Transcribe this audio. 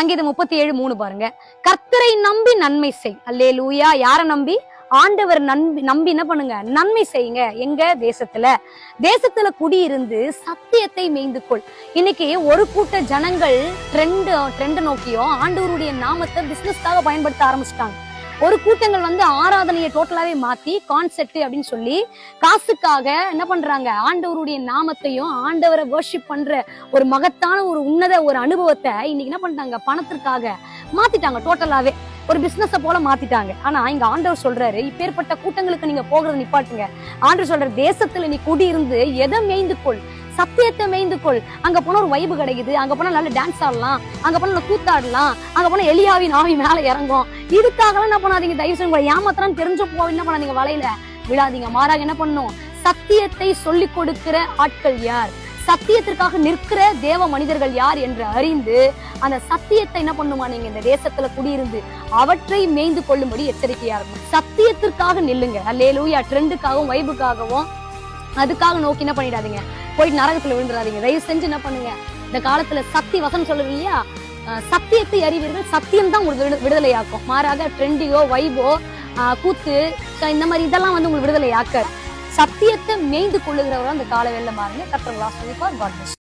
சங்கீதம் முப்பத்தி ஏழு மூணு பாருங்க. கர்த்தரை நம்பி நன்மை செய். அல்லே லூயா யார நம்பி? ஆண்டவர் நம்பி நம்பி என்ன பண்ணுங்க? நன்மை செய்யுங்க. எங்க? தேசத்துல. தேசத்துல குடியிருந்து சத்தியத்தை மேய்ந்து கொள் இன்னைக்கு ஒரு கூட்ட ஜனங்கள் ட்ரெண்ட் ட்ரெண்ட் நோக்கியும் ஆண்டவருடைய நாமத்தை பிசினஸ்க்காக பயன்படுத்த ஆரம்பிச்சிட்டாங்க. ஒரு கூட்டங்கள் வந்து ஆராதனையை டோட்டலாவே மாத்தி கான்செப்ட் அப்படின்னு சொல்லி காசுக்காக என்ன பண்றாங்க? ஆண்டவருடைய நாமத்தையும் ஆண்டவரை வர்ஷிப் பண்ற ஒரு மகத்தான ஒரு உன்னத ஒரு அனுபவத்தை இன்னைக்கு என்ன பண்ணிட்டாங்க? பணத்திற்காக மாத்திட்டாங்க டோட்டலாவே ஒரு பிசினஸ போல மாத்திட்டாங்க. ஆனா இங்க ஆண்டவர் சொல்றாரு இப்பேற்பட்ட கூட்டங்களுக்கு நீங்க போகிறத நிப்பாட்டுங்க. ஆண்டவர் சொல்ற தேசத்துல நீ குடியிருந்து எதை மேய்ந்து கொள். சத்தியத்தை மேய்ந்து கொள். அங்க போனா ஒரு வைபு கிடைக்குது. அங்க போனா நல்ல டான்ஸ் ஆடலாம். அங்க போனா நல்ல கூத்தாடலாம். அங்க போனா எலியாவின் ஆவி மேல இறங்கும். இதுக்காகலாம் என்ன பண்ணாதீங்க. தயவு செய்ய உங்களை ஏமாத்திரம் தெரிஞ்ச போ என்ன பண்ணாதீங்க வலையில. விழாதீங்க. மாறாக என்ன பண்ணும்? சத்தியத்தை சொல்லி கொடுக்கிற ஆட்கள் யார்? சத்தியத்திற்காக நிற்கிற தேவ மனிதர்கள் யார் என்று அறிந்து அந்த சத்தியத்தை என்ன பண்ணுமா? நீங்க இந்த தேசத்துல குடியிருந்து அவற்றை மேய்ந்து கொள்ளும்படி எச்சரிக்கையா இருக்கும் சத்தியத்திற்காக நில்லுங்க. அல்லேலூயா ட்ரெண்டுக்காகவும் வைபுக்காகவும் அதுக்காக நோக்கி என்ன பண்ணிடாதீங்க? போயிட்டு நரகத்துல விழுந்துடாதீங்க தயவு செஞ்சு என்ன பண்ணுங்க? இந்த காலத்துல சக்தி வசனம் சொல்லுது இல்லையா? சத்தியத்தை அறிவீர்கள் சத்தியம் தான் உங்களுக்கு விடு- விடுதலையாக்கும். மாறாக ட்ரெண்டியோ வைபோ கூத்து இந்த மாதிரி இதெல்லாம் வந்து உங்களுக்கு விடுதலையாக்க சத்தியத்தை மேய்ந்து கொள்ளுகிறவரும் அந்த கால மாறுங்க. கத்தவங்களா சொல்லிப்பார் காட்